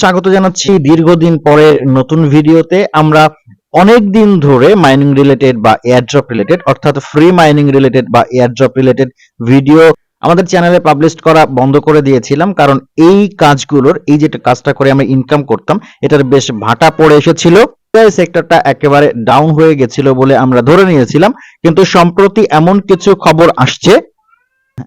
স্বাগত জানাচ্ছি দীর্ঘদিন পরে নতুন ভিডিওতে। আমরা অনেক দিন ধরে মাইনিং রিলেটেড বা এয়ারড্রপ রিলেটেড অর্থাৎ ফ্রি মাইনিং রিলেটেড বা এয়ারড্রপ রিলেটেড ভিডিও আমাদের চ্যানেলে পাবলিশ করা বন্ধ করে দিয়েছিলাম, কারণ এই কাজগুলোর, এই যে কাজটা করে আমরা ইনকাম করতাম, এটার বেশ ভাটা পড়ে এসেছিল। সেক্টরটা একেবারে ডাউন হয়ে গেছিল বলে আমরা ধরে নিয়েছিলাম, কিন্তু সম্প্রতি এমন কিছু খবর আসছে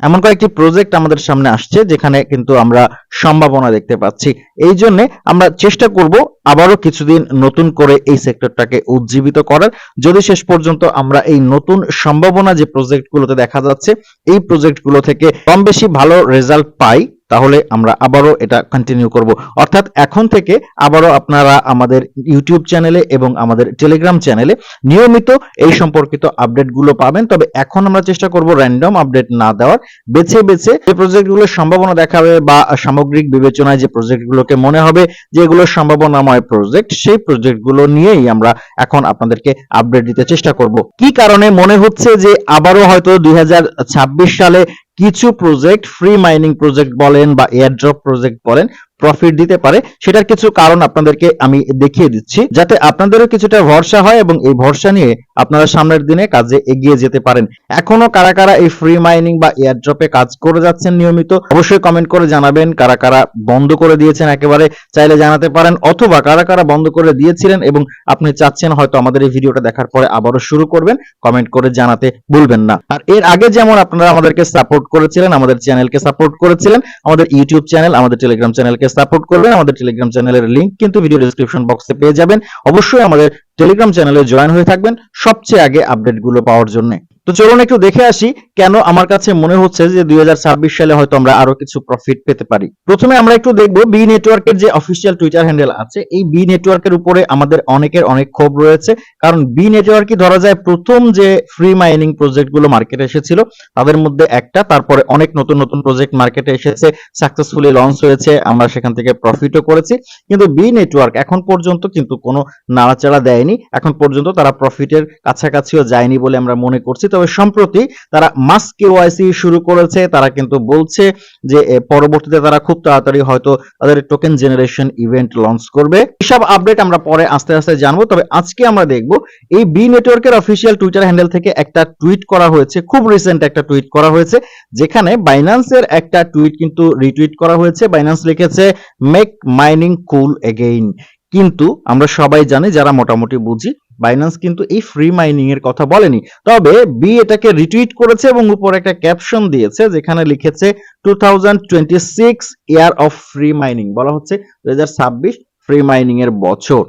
এমন কয়েকটি প্রজেক্ট আমাদের সামনে আসছে, যেখানে কিন্তু আমরা সম্ভাবনা দেখতে পাচ্ছি। এই জন্য আমরা চেষ্টা করব আবারও কিছুদিন নতুন করে এই সেক্টরটাকে উজ্জীবিত করার। যদি শেষ পর্যন্ত আমরা এই নতুন সম্ভাবনা যে প্রজেক্টগুলোতে দেখা যাচ্ছে, এই প্রজেক্টগুলো থেকে কম বেশি ভালো রেজাল্ট পাই তাহলে আমরা আবারও এটা কন্টিনিউ করব। অর্থাৎ এখন থেকে আবারও আপনারা আমাদের ইউটিউব চ্যানেলে এবং আমাদের টেলিগ্রাম চ্যানেলে নিয়মিত এই সম্পর্কিত আপডেটগুলো পাবেন। তবে এখন আমরা চেষ্টা করব র্যান্ডম আপডেট না দেওয়ার। বেছে বেছে যে প্রজেক্টগুলোর সম্ভাবনা দেখাবে বা সামগ্রিক বিবেচনায় যে প্রজেক্টগুলোকে মনে হবে, যে এগুলো সম্ভাবনাময় প্রজেক্ট সেই প্রজেক্টগুলো নিয়েই আমরা এখন আপনাদেরকে আপডেট দিতে চেষ্টা করব। কি কারণে? মনে হচ্ছে যে আবারও হয়তো দুই হাজার ছাব্বিশ সালে কিছু প্রজেক্ট ফ্রি মাইনিং প্রজেক্ট বলেন বা এয়ারড্রপ প্রজেক্ট বলেন প্রফিট দিতে পারে, সেটার কিছু কারণ আপনাদেরকে আমি দেখিয়ে দিচ্ছি, যাতে আপনাদেরও কিছুটা ভরসা হয় এবং এই ভরসা নিয়ে আপনারা সামনের দিনে কাজে এগিয়ে যেতে পারেন। এখনও কারা কারা এই ফ্রি মাইনিং বা এয়ারড্রপে কাজ করে যাচ্ছেন নিয়মিত, অবশ্যই কমেন্ট করে জানাবেন কারা কারা বন্ধ করে দিয়েছেন একেবারে, চাইলে জানাতে পারেন, অথবা কারা কারা বন্ধ করে দিয়েছিলেন এবং আপনি চাচ্ছেন হয়তো আমাদের এই ভিডিওটা দেখার পরে আবারও শুরু করবেন কমেন্ট করে জানাতে ভুলবেন না। আর এর আগে যেমন আপনারা আমাদেরকে সাপোর্ট করেছিলেন, আমাদের চ্যানেলকে সাপোর্ট করেছিলেন, আমাদের ইউটিউব চ্যানেল আমাদের টেলিগ্রাম চ্যানেলকে সাপোর্ট করবেন, আমাদের টেলিগ্রাম চ্যানেলের লিংক কিন্তু ভিডিও ডিসক্রিপশন বক্সে পেয়ে যাবেন। অবশ্যই আমাদের টেলিগ্রাম চ্যানেলে জয়েন হয়ে থাকবেন সবচেয়ে আগে আপডেটগুলো পাওয়ার জন্য। তো চলুন একটু দেখে আসি কেন আমার কাছে মনে হচ্ছে যে দুই হাজার ছাব্বিশ সালে হয়তো আমরা আরও কিছু প্রফিট পেতে পারি। প্রথমে আমরা একটু দেখব বি নেটওয়ার্কের যে অফিসিয়াল টুইটার হ্যান্ডেল আছে, এই বি নেটওয়ার্কের উপরে আমাদের অনেকের অনেক ক্ষোভ রয়েছে। কারণ বি নেটওয়ার্কই ধরা যায় প্রথম যে ফ্রি মাইনিং প্রজেক্টগুলো মার্কেটে এসেছিল, তাদের মধ্যে একটা। তারপরে অনেক নতুন নতুন প্রজেক্ট মার্কেটে এসেছে সাকসেসফুলি লঞ্চ হয়েছে, আমরা সেখান থেকে প্রফিটও করেছি। কিন্তু বি নেটওয়ার্ক এখন পর্যন্ত কিন্তু কোনো নাড়াচাড়া দেয়নি। এখন পর্যন্ত তারা প্রফিটের কাছাকাছিও যায়নি বলে আমরা মনে করছি। তবে সম্প্রতি তারা মাস কেওয়াইসি শুরু করেছে, তারা কিন্তু বলছে যে পরবর্তীতে তারা খুব তাড়াতাড়ি হয়তো তাদের টোকেন জেনারেশন ইভেন্ট লঞ্চ করবে। এসব আপডেট আমরা পরে আস্তে আস্তে জানব, তবে আজকে আমরা দেখব এই বি নেটওয়ার্কের অফিসিয়াল টুইটার হ্যান্ডেল থেকে একটা টুইট করা হয়েছে, খুব রিসেন্ট একটা টুইট করা হয়েছে, যেখানে বাইন্যান্সের একটা টুইট কিন্তু রিটুইট করা হয়েছে। বাইন্যান্স লিখেছে মেক মাইনিং কুল এগেইন কিন্তু আমরা সবাই জানি, যারা মোটামুটি বুঝি বাইন্যান্স কিন্তু এই ফ্রি মাইনিং এর কথা বলেনি। তবে বি এটাকে রিটুইট করেছে এবং উপরে একটা ক্যাপশন দিয়েছে যেখানে লিখেছে two year of free mining বলা হচ্ছে, দুই হাজার ছাব্বিশ ফ্রি মাইনিং এর বছর।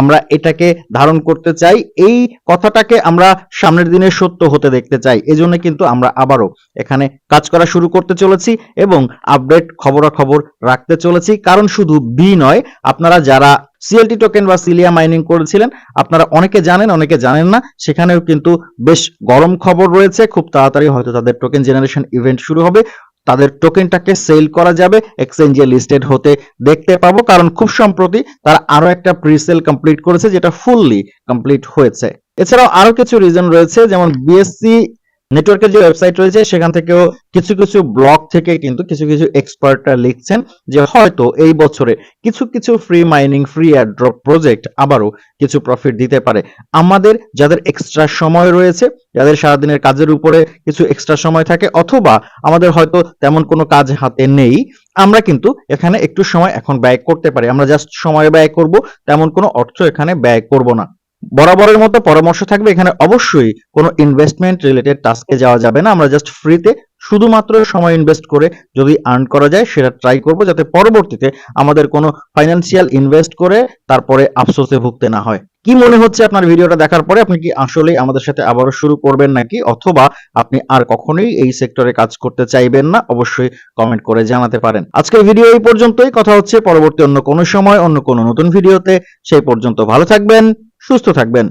আমরা এটাকে ধারণ করতে চাই, এই কথাটাকে আমরা সামনের দিনে সত্য হতে দেখতে চাই, এজন্য কিন্তু আমরা আবারও এখানে কাজ করা শুরু করতে চলেছি এবং আপডেট খবরাখবর রাখতে চলেছি। কারণ শুধু বি নয়, আপনারা যারা সিএলটি টোকেন বা সিলিয়া মাইনিং করেছিলেন, আপনারা অনেকে জানেন অনেকে জানেন না, সেখানেও কিন্তু বেশ গরম খবর রয়েছে। খুব তাড়াতাড়ি হয়তো তাদের টোকেন জেনারেশন ইভেন্ট শুরু হবে। তাদের টোকেনটাকে সেল করা যাবে এক্সচেঞ্জে লিস্টেড হতে দেখতে পাবো। কারণ খুব সম্প্রতি তারা আরও একটা প্রি সেল কমপ্লিট করেছে, যেটা ফুললি কমপ্লিট হয়েছে। এছাড়াও আরও কিছু রিজন রয়েছে, যেমন বিএসসি নেটওয়ার্কের যে ওয়েবসাইট রয়েছে, সেখান থেকেও কিছু কিছু ব্লগ থেকে কিন্তু কিছু কিছু এক্সপার্টরা লিখছেন যে হয়তো এই বছরে কিছু কিছু free mining free airdrop project আবারও কিছু প্রফিট দিতে পারে। আমাদের যাদের এক্সট্রা সময় রয়েছে, যাদের সারাদিনের কাজের উপরে কিছু এক্সট্রা সময় থাকে, অথবা আমাদের হয়তো তেমন কোনো কাজ হাতে নেই, আমরা কিন্তু এখানে একটু সময় এখন ব্যয় করতে পারি। আমরা জাস্ট সময় ব্যয় করব, তেমন কোনো অর্থ এখানে ব্যয় করব না। বরাবরের মতো পরামর্শ থাকবে। এখানে অবশ্যই কোনো ইনভেস্টমেন্ট রিলেটেড টাস্কে যাওয়া যাবে না। আমরা জাস্ট ফ্রিতে শুধুমাত্র সময় ইনভেস্ট করে যদি আর্ন করা যায়, সেটা ট্রাই করব যাতে পরবর্তীতে আমাদের কোনো ফাইন্যান্সিয়াল ইনভেস্ট করে তারপরে আফসোসে ভুগতে না হয়। কি মনে হচ্ছে আপনার ভিডিওটা দেখার পরে? আপনি কি আসলেই আমাদের সাথে আবারও শুরু করবেন নাকি? অথবা আপনি আর কখনোই এই সেক্টরে কাজ করতে চাইবেন না? অবশ্যই কমেন্ট করে জানাতে পারেন। আজকের ভিডিও এই পর্যন্তই। কথা হচ্ছে পরবর্তী অন্য কোনো সময়, অন্য কোনো নতুন ভিডিওতে সেই পর্যন্ত ভালো থাকবেন। সুস্থ থাকবেন।